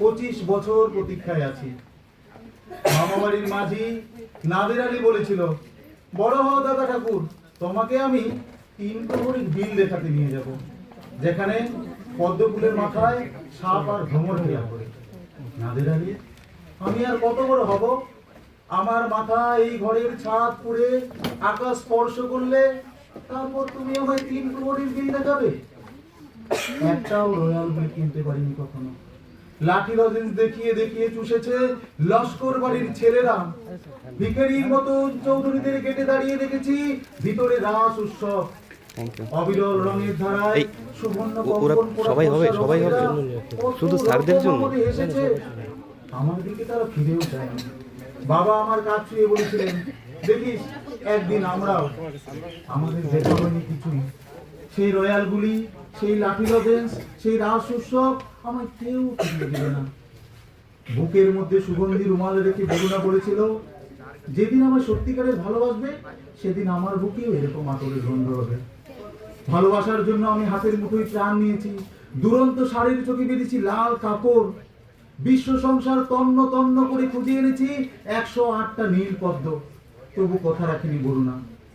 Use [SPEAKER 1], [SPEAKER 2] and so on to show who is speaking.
[SPEAKER 1] পঁচিশ বছর প্রতীক্ষায় আছি। মামা বাড়ির মাঝি নাদের আলী বলেছিল, বড় হও দাদা ঠাকুর, তোমাকে আমি তিন প্রহরীর বিল দেখাতে নিয়ে যাব, যেখানে পদ্মফুলের মাথায় সাপ আর ভ্রমণ হইয়া করে নাদের আলী, আমি আর কত বড় হব? আমার মাথা এই ঘরের ছাদ পুড়ে আকাশ স্পর্শ করলে তারপর তুমি আমায় তিন প্রহরীর বিল দেখাবে? একটাও রয়্যাল কিনতে পারিনি কখনো। লাঠি লজেন্স দেখিয়ে দেখিয়ে চুষেছে লস্কর বাড়ির ছেলেরা ভিখারির মতো চৌধুরীদের গেটে দাঁড়িয়ে দেখেছি ভিতরে রাস উৎসব অবিরল রঙের ধারায় সুবর্ণ
[SPEAKER 2] ও- ওরা
[SPEAKER 1] কঙ্কন পরা
[SPEAKER 2] সবাই হবে, সবাই হবে। শুধু স্যারদের জন্য?
[SPEAKER 1] রকম আমাকে হেসেছে। আমার দিকে তারা ফিরেও চায় বাবা আমার কাজ ছুঁয়ে বলেছিলেন দেখিস একদিন আমরাও আমাদের দেখা হয়নি কিছুই সেই রয়্যালগুলি সেই লাঠি লজেন্স, সেই রাস উৎসব আমায় কেউ ফিরিয়ে দিবে না। বুকের মধ্যে সুগন্ধি রুমাল রেখে বেগুনা পড়েছিল। যেদিন আমার সত্যিকারের ভালোবাসবে, সেদিন আমার বুকেও এরকম আতরের গন্ধ হবে। ভালোবাসার জন্য আমি হাতের মুঠোয় প্রাণ নিয়েছি। দুরন্ত শাড়ির চোখে বেঁধেছি লাল কাপড়। বিশ্ব সংসার তন্ন তন্ন করে খুঁজে এনেছি একশো আটটা নীল পদ্ম। তবু কথা রাখিনি বরুণা।